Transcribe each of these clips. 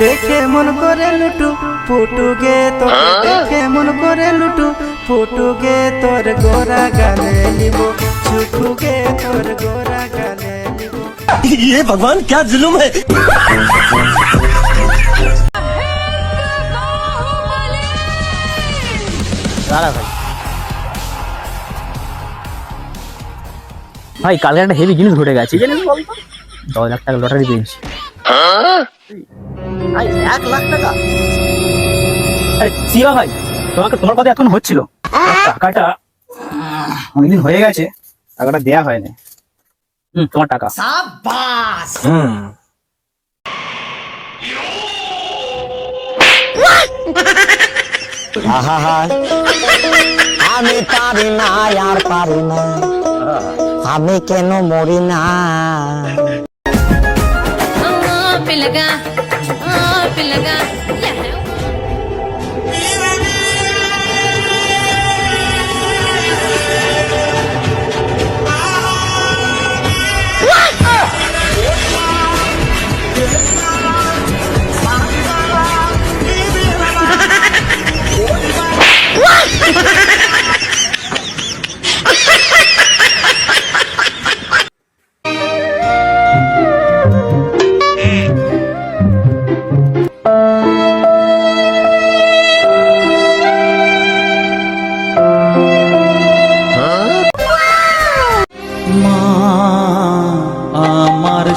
দেখে মন করে লুটু পুটুগে তোকে দেখে মন করে লুটু পুটুগে তোর গোরা গালে নিব ছুটুগে তোর গোরা গালে নিব ये भगवान क्या जुलुम है দাঁড়া ভাই ভাই কালকে একটা হেভি জিনিস ঘটে গেছে জানিস বলতো দশ লাখ টাকা লটারি পেয়েছি ভাই এক লাখ টাকা। আরে ভাই? তোমাকে তোমার কথা এখন হচ্ছিল। টাকাটা অনেকদিন হয়ে গেছে টাকাটা দেয়া হয়নি। হুম তোমার টাকা। আমি পারি না আর পারি না। আমি কেন মরি না?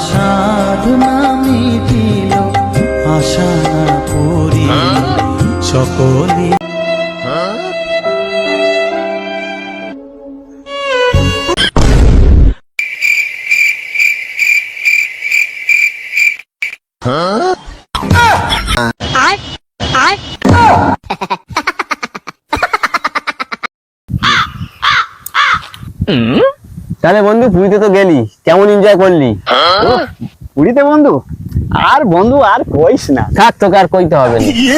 সাধনা মিটিল আশা না করি সকলে তাহলে বন্ধু পুরীতে তো গেলি। কেমন এনজয় করলি? পুরীতে বন্ধু? আর বন্ধু আর কইস না। থাক তোকে আর কইতে হবে না। ये